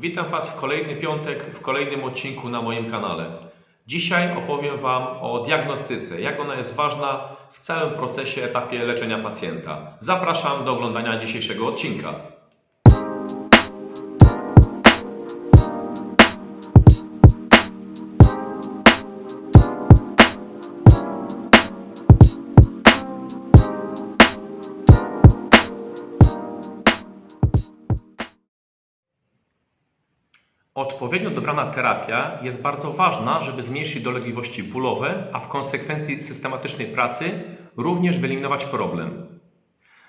Witam Was w kolejny piątek, w kolejnym odcinku na moim kanale. Dzisiaj opowiem Wam o diagnostyce, jak ona jest ważna w całym procesie, etapie leczenia pacjenta. Zapraszam do oglądania dzisiejszego odcinka. Odpowiednio dobrana terapia jest bardzo ważna, żeby zmniejszyć dolegliwości bólowe, a w konsekwencji systematycznej pracy również wyeliminować problem.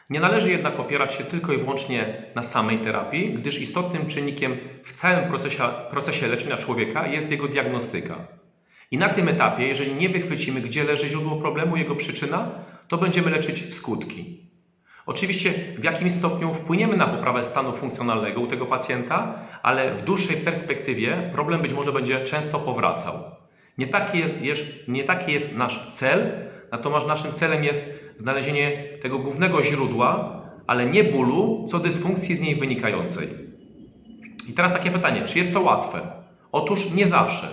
Nie należy jednak opierać się tylko i wyłącznie na samej terapii, gdyż istotnym czynnikiem w całym procesie, procesie leczenia człowieka jest jego diagnostyka. I na tym etapie, jeżeli nie wychwycimy, gdzie leży źródło problemu, jego przyczyna, to będziemy leczyć skutki. Oczywiście w jakimś stopniu wpłyniemy na poprawę stanu funkcjonalnego u tego pacjenta, ale w dłuższej perspektywie problem być może będzie często powracał. Nie taki jest, nie taki jest nasz cel, natomiast naszym celem jest znalezienie tego głównego źródła, ale nie bólu, co dysfunkcji z niej wynikającej. I teraz takie pytanie, czy jest to łatwe? Otóż nie zawsze,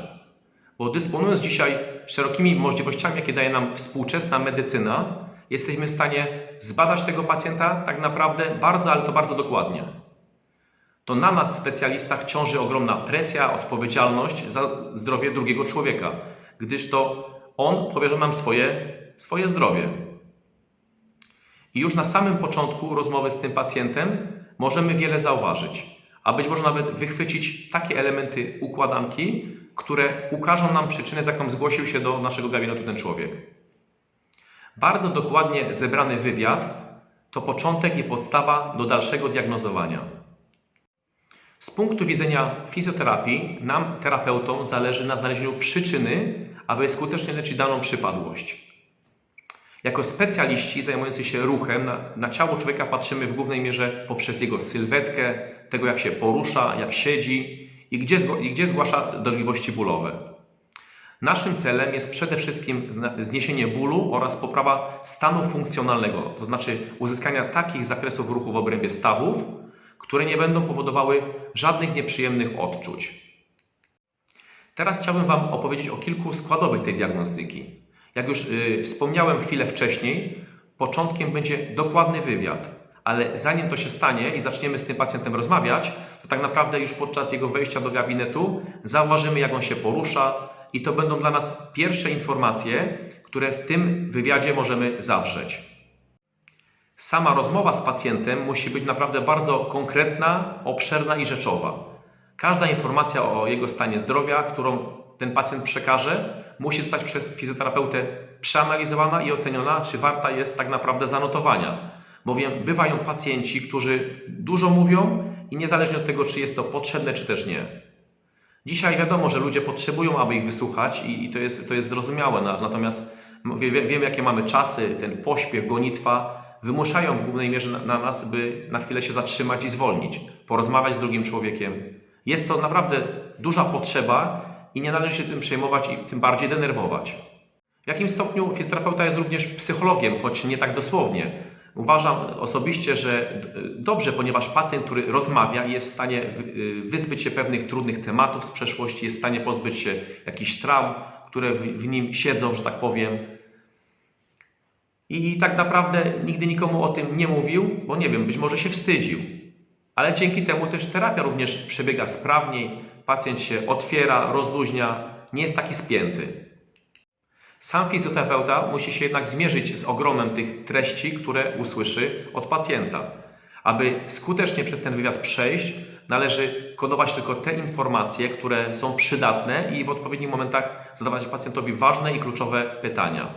bo dysponując dzisiaj szerokimi możliwościami, jakie daje nam współczesna medycyna, jesteśmy w stanie zbadać tego pacjenta tak naprawdę bardzo, ale to bardzo dokładnie. To na nas, specjalistach, ciąży ogromna presja, odpowiedzialność za zdrowie drugiego człowieka, gdyż to on powierza nam swoje, swoje zdrowie. I już na samym początku rozmowy z tym pacjentem możemy wiele zauważyć, a być może nawet wychwycić takie elementy układanki, które ukażą nam przyczynę, z jaką zgłosił się do naszego gabinetu ten człowiek. Bardzo dokładnie zebrany wywiad to początek i podstawa do dalszego diagnozowania. Z punktu widzenia fizjoterapii, nam, terapeutom, zależy na znalezieniu przyczyny, aby skutecznie leczyć daną przypadłość. Jako specjaliści zajmujący się ruchem, na, na ciało człowieka patrzymy w głównej mierze poprzez jego sylwetkę, tego jak się porusza, jak siedzi i gdzie, i gdzie zgłasza dolegliwości bólowe. Naszym celem jest przede wszystkim zniesienie bólu oraz poprawa stanu funkcjonalnego, to znaczy uzyskania takich zakresów ruchu w obrębie stawów, które nie będą powodowały żadnych nieprzyjemnych odczuć. Teraz chciałbym Wam opowiedzieć o kilku składowych tej diagnostyki. Jak już yy, wspomniałem chwilę wcześniej, początkiem będzie dokładny wywiad, ale zanim to się stanie i zaczniemy z tym pacjentem rozmawiać, to tak naprawdę już podczas jego wejścia do gabinetu zauważymy, jak on się porusza, i to będą dla nas pierwsze informacje, które w tym wywiadzie możemy zawrzeć. Sama rozmowa z pacjentem musi być naprawdę bardzo konkretna, obszerna i rzeczowa. Każda informacja o jego stanie zdrowia, którą ten pacjent przekaże, musi zostać przez fizjoterapeutę przeanalizowana i oceniona, czy warta jest tak naprawdę zanotowania. Bowiem bywają pacjenci, którzy dużo mówią i niezależnie od tego, czy jest to potrzebne, czy też nie. Dzisiaj wiadomo, że ludzie potrzebują, aby ich wysłuchać i, to, jest, to jest zrozumiałe. Natomiast wiemy, wie, jakie mamy czasy, ten pośpiech, gonitwa wymuszają w głównej mierze na, na nas, by na chwilę się zatrzymać i zwolnić, porozmawiać z drugim człowiekiem. Jest to naprawdę duża potrzeba i nie należy się tym przejmować i tym bardziej denerwować. W jakim stopniu fizjoterapeuta jest również psychologiem, choć nie tak dosłownie. Uważam osobiście, że dobrze, ponieważ pacjent, który rozmawia, jest w stanie wyzbyć się pewnych trudnych tematów z przeszłości, jest w stanie pozbyć się jakichś traum, które w nim siedzą, że tak powiem. I tak naprawdę nigdy nikomu o tym nie mówił, bo nie wiem, być może się wstydził. Ale dzięki temu też terapia również przebiega sprawniej, pacjent się otwiera, rozluźnia, nie jest taki spięty. Sam fizjoterapeuta musi się jednak zmierzyć z ogromem tych treści, które usłyszy od pacjenta. Aby skutecznie przez ten wywiad przejść, należy kodować tylko te informacje, które są przydatne i w odpowiednich momentach zadawać pacjentowi ważne i kluczowe pytania.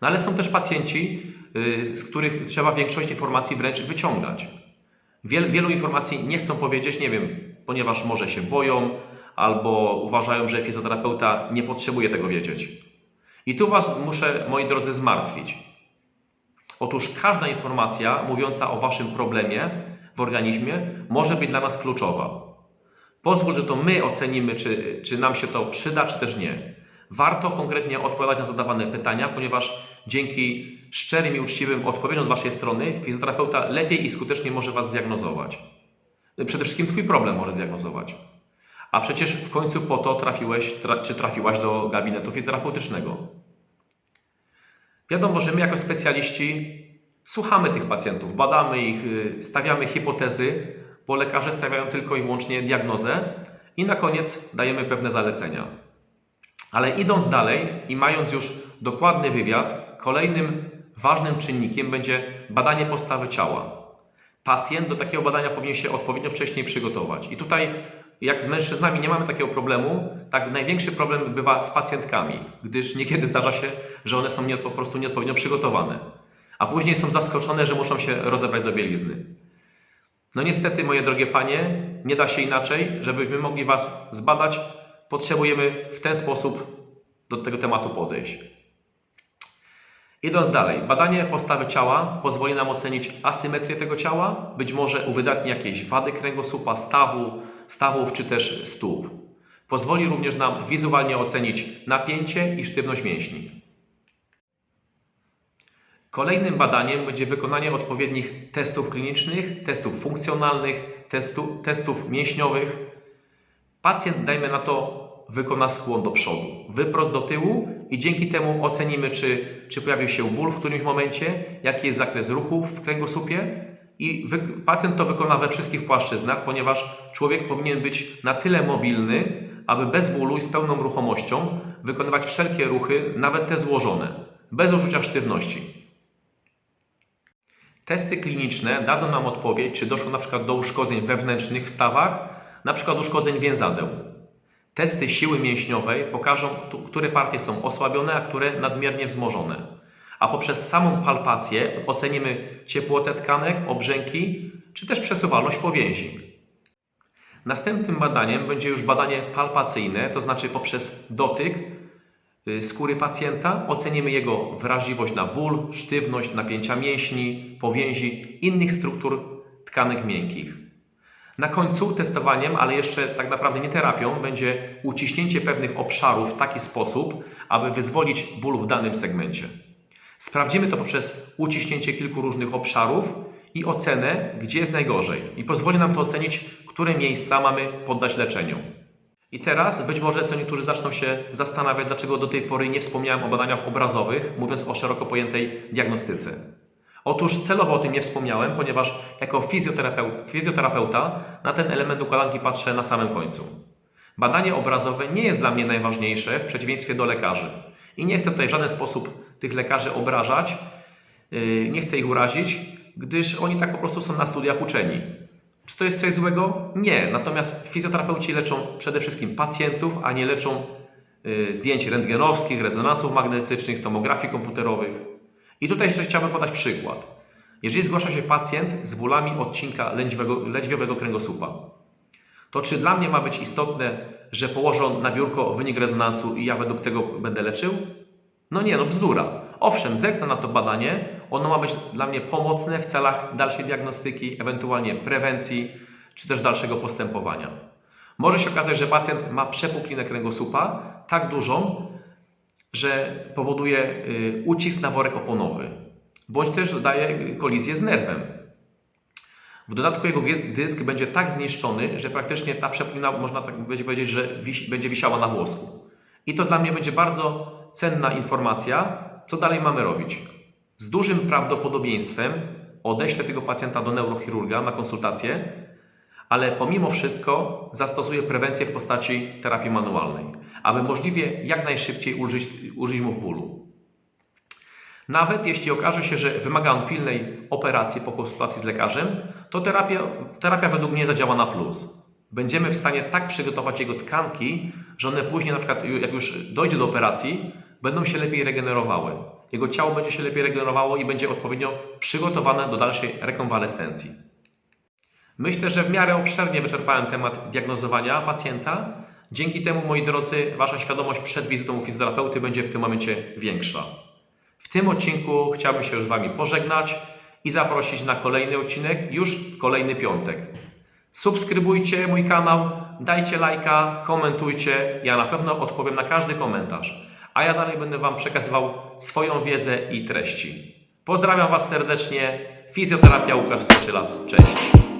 No ale są też pacjenci, y, z których trzeba większość informacji wręcz wyciągać. Wiel, wielu informacji nie chcą powiedzieć, nie wiem, ponieważ może się boją albo uważają, że fizjoterapeuta nie potrzebuje tego wiedzieć. I tu Was muszę, moi drodzy, zmartwić. Otóż każda informacja mówiąca o Waszym problemie w organizmie może być dla nas kluczowa. Pozwól, że to my ocenimy, czy, czy nam się to przyda, czy też nie. Warto konkretnie odpowiadać na zadawane pytania, ponieważ dzięki szczerym i uczciwym odpowiedziom z Waszej strony fizjoterapeuta lepiej i skuteczniej może Was diagnozować. przede wszystkim Twój problem może zdiagnozować. A przecież w końcu po to trafiłeś, tra, czy trafiłaś do gabinetu fizjoterapeutycznego. Wiadomo, że my jako specjaliści słuchamy tych pacjentów, badamy ich, y, stawiamy hipotezy, bo lekarze stawiają tylko i wyłącznie diagnozę i na koniec dajemy pewne zalecenia. Ale idąc dalej i mając już dokładny wywiad, kolejnym ważnym czynnikiem będzie badanie postawy ciała. Pacjent do takiego badania powinien się odpowiednio wcześniej przygotować. I tutaj, jak z mężczyznami nie mamy takiego problemu, tak największy problem bywa z pacjentkami, gdyż niekiedy zdarza się, że one są nie, po prostu nieodpowiednio przygotowane, a później są zaskoczone, że muszą się rozebrać do bielizny. No niestety, moje drogie panie, nie da się inaczej, żebyśmy mogli was zbadać. Potrzebujemy w ten sposób do tego tematu podejść. Idąc dalej, badanie postawy ciała pozwoli nam ocenić asymetrię tego ciała, być może uwydatni jakieś wady kręgosłupa, stawu, stawów czy też stóp. Pozwoli również nam wizualnie ocenić napięcie i sztywność mięśni. Kolejnym badaniem będzie wykonanie odpowiednich testów klinicznych, testów funkcjonalnych, testu, testów mięśniowych. Pacjent, dajmy na to, wykona skłon do przodu, wyprost do tyłu i dzięki temu ocenimy, czy, czy pojawił się ból w którymś momencie, jaki jest zakres ruchów w kręgosłupie i pacjent to wykona we wszystkich płaszczyznach, ponieważ człowiek powinien być na tyle mobilny, aby bez bólu i z pełną ruchomością wykonywać wszelkie ruchy, nawet te złożone, bez uczucia sztywności. Testy kliniczne dadzą nam odpowiedź, czy doszło przykład do uszkodzeń wewnętrznych w stawach, przykład uszkodzeń więzadeł. Testy siły mięśniowej pokażą, które partie są osłabione, a które nadmiernie wzmożone. A poprzez samą palpację ocenimy ciepłotę tkanek, obrzęki, czy też przesuwalność powięzi. Następnym badaniem będzie już badanie palpacyjne, to znaczy poprzez dotyk y, skóry pacjenta ocenimy jego wrażliwość na ból, sztywność, napięcia mięśni, powięzi, innych struktur tkanek miękkich. Na końcu testowaniem, ale jeszcze tak naprawdę nie terapią, będzie uciśnięcie pewnych obszarów w taki sposób, aby wyzwolić ból w danym segmencie. Sprawdzimy to poprzez uciśnięcie kilku różnych obszarów i ocenę, gdzie jest najgorzej. I pozwoli nam to ocenić, które miejsca mamy poddać leczeniu. I teraz być może co niektórzy zaczną się zastanawiać, dlaczego do tej pory nie wspomniałem o badaniach obrazowych, mówiąc o szeroko pojętej diagnostyce. Otóż celowo o tym nie wspomniałem, ponieważ jako fizjoterapeuta, fizjoterapeuta na ten element układanki patrzę na samym końcu. Badanie obrazowe nie jest dla mnie najważniejsze w przeciwieństwie do lekarzy. I nie chcę tutaj w żaden sposób tych lekarzy obrażać, yy, nie chcę ich urazić, gdyż oni tak po prostu są na studiach uczeni. Czy to jest coś złego? Nie. Natomiast fizjoterapeuci leczą przede wszystkim pacjentów, a nie leczą yy, zdjęć rentgenowskich, rezonansów magnetycznych, tomografii komputerowych. I tutaj jeszcze chciałbym podać przykład. Jeżeli zgłasza się pacjent z bólami odcinka lędźwiowego, lędźwiowego kręgosłupa, to czy dla mnie ma być istotne, że położę on na biurko wynik rezonansu i ja według tego będę leczył? No nie, no bzdura. Owszem, zerknę na to badanie, ono ma być dla mnie pomocne w celach dalszej diagnostyki, ewentualnie prewencji, czy też dalszego postępowania. Może się okazać, że pacjent ma przepuklinę kręgosłupa tak dużą, że powoduje y, ucisk na worek oponowy, bądź też daje kolizję z nerwem. W dodatku jego dysk będzie tak zniszczony, że praktycznie ta przepuklina, można tak powiedzieć, że wisi, będzie wisiała na włosku. I to dla mnie będzie bardzo cenna informacja, co dalej mamy robić. Z dużym prawdopodobieństwem odeślę tego pacjenta do neurochirurga na konsultację, ale pomimo wszystko zastosuję prewencję w postaci terapii manualnej, aby możliwie jak najszybciej ulżyć, ulżyć mu w bólu. Nawet jeśli okaże się, że wymaga on pilnej operacji po konsultacji z lekarzem, to terapia, terapia według mnie zadziała na plus. Będziemy w stanie tak przygotować jego tkanki, że one później, na przykład jak już dojdzie do operacji, będą się lepiej regenerowały. Jego ciało będzie się lepiej regenerowało i będzie odpowiednio przygotowane do dalszej rekonwalescencji. Myślę, że w miarę obszernie wyczerpałem temat diagnozowania pacjenta. Dzięki temu, moi drodzy, Wasza świadomość przed wizytą u fizjoterapeuty będzie w tym momencie większa. W tym odcinku chciałbym się już z Wami pożegnać i zaprosić na kolejny odcinek już w kolejny piątek. Subskrybujcie mój kanał, dajcie lajka, komentujcie. Ja na pewno odpowiem na każdy komentarz. A ja dalej będę Wam przekazywał swoją wiedzę i treści. Pozdrawiam Was serdecznie. Fizjoterapia Łukasz Stoczylas. Cześć.